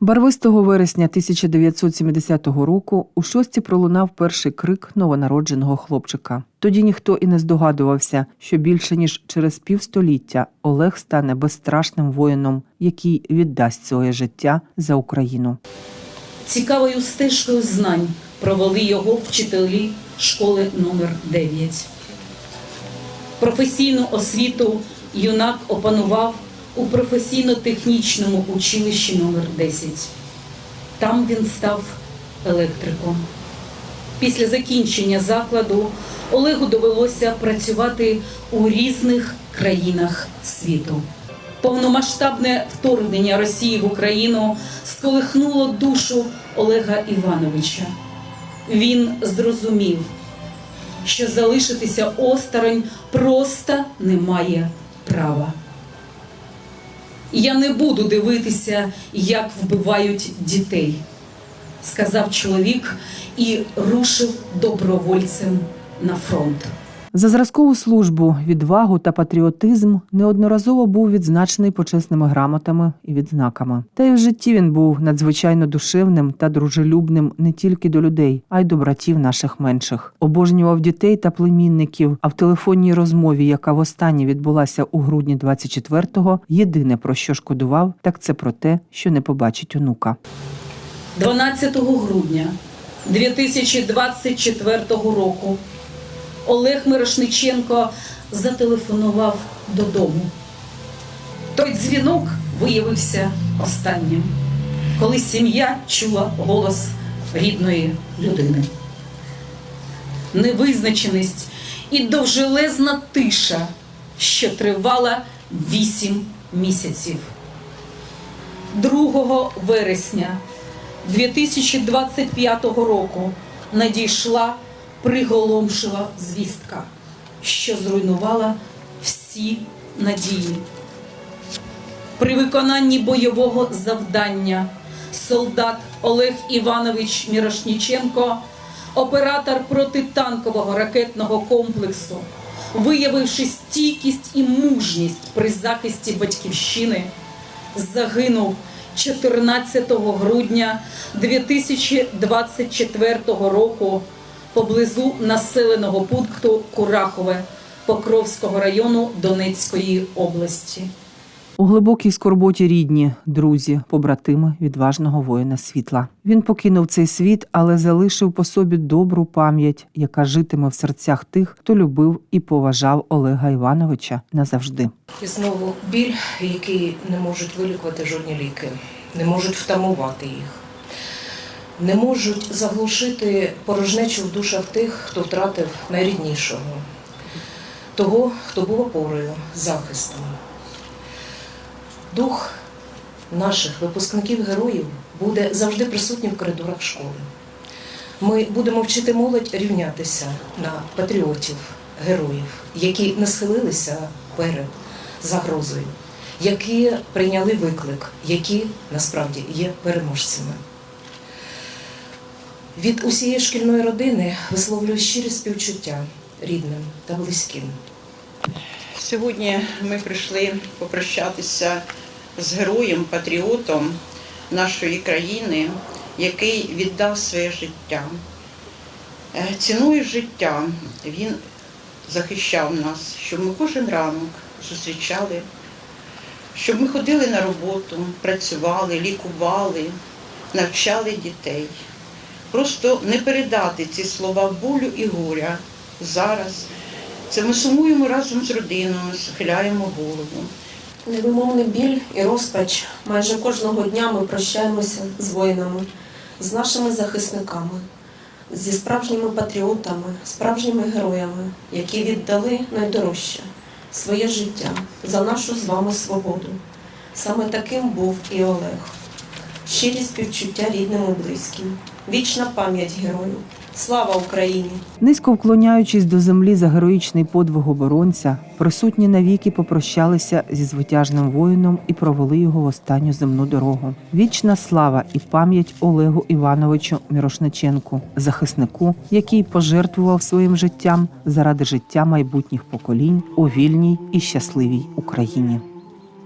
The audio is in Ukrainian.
Барвистого вересня 1970 року у шості пролунав перший крик новонародженого хлопчика. Тоді ніхто і не здогадувався, що більше ніж через півстоліття Олег стане безстрашним воїном, який віддасть своє життя за Україну. Цікавою стежкою знань провели його вчителі школи номер 9. Професійну освіту юнак опанував у професійно-технічному училищі номер 10. Там він став електриком. Після закінчення закладу Олегу довелося працювати у різних країнах світу. Повномасштабне вторгнення Росії в Україну сколихнуло душу Олега Івановича. Він зрозумів, що залишитися осторонь просто немає права. Я не буду дивитися, як вбивають дітей, сказав чоловік і рушив добровольцем на фронт. За зразкову службу, відвагу та патріотизм неодноразово був відзначений почесними грамотами і відзнаками. Та й в житті він був надзвичайно душевним та дружелюбним не тільки до людей, а й до братів наших менших. Обожнював дітей та племінників. А в телефонній розмові, яка востаннє відбулася у грудні 24-го, єдине про що шкодував, так це про те, що не побачить онука. 12 грудня 2024 року Олег Мирошниченко зателефонував додому. Той дзвінок виявився останнім, коли сім'я чула голос рідної людини. Невизначеність і довжелезна тиша, що тривала 8 місяців. 2 вересня 2025 року надійшла приголомшива звістка, що зруйнувала всі надії. При виконанні бойового завдання солдат Олег Іванович Мірошніченко, оператор протитанкового ракетного комплексу, виявивши стійкість і мужність при захисті батьківщини, загинув 14 грудня 2024 року поблизу населеного пункту Курахове Покровського району Донецької області. У глибокій скорботі рідні, друзі, побратими відважного воїна світла. Він покинув цей світ, але залишив по собі добру пам'ять, яка житиме в серцях тих, хто любив і поважав Олега Івановича назавжди. І знову біль, який не можуть вилікувати жодні ліки, не можуть втамувати їх, не можуть заглушити порожнечу в душах тих, хто втратив найріднішого, того, хто був опорою, захистом. Дух наших випускників героїв буде завжди присутнім в коридорах школи. Ми будемо вчити молодь рівнятися на патріотів, героїв, які не схилилися перед загрозою, які прийняли виклик, які насправді є переможцями. Від усієї шкільної родини висловлюю щирі співчуття рідним та близьким. Сьогодні ми прийшли попрощатися з героєм, патріотом нашої країни, який віддав своє життя. Е, Ціною життя він захищав нас, щоб ми кожен ранок зустрічали, щоб ми ходили на роботу, працювали, лікували, навчали дітей. Просто не передати ці слова болю і горя зараз. Це ми сумуємо разом з родиною, схиляємо голову. Невимовний біль і розпач. Майже кожного дня ми прощаємося з воїнами, з нашими захисниками, зі справжніми патріотами, справжніми героями, які віддали найдорожче своє життя за нашу з вами свободу. Саме таким був і Олег. Щирі співчуття рідним і близьким. Вічна пам'ять герою. Слава Україні! Низько вклоняючись до землі за героїчний подвиг оборонця, присутні навіки попрощалися зі звитяжним воїном і провели його в останню земну дорогу. Вічна слава і пам'ять Олегу Івановичу Мірошниченку, захиснику, який пожертвував своїм життям заради життя майбутніх поколінь у вільній і щасливій Україні.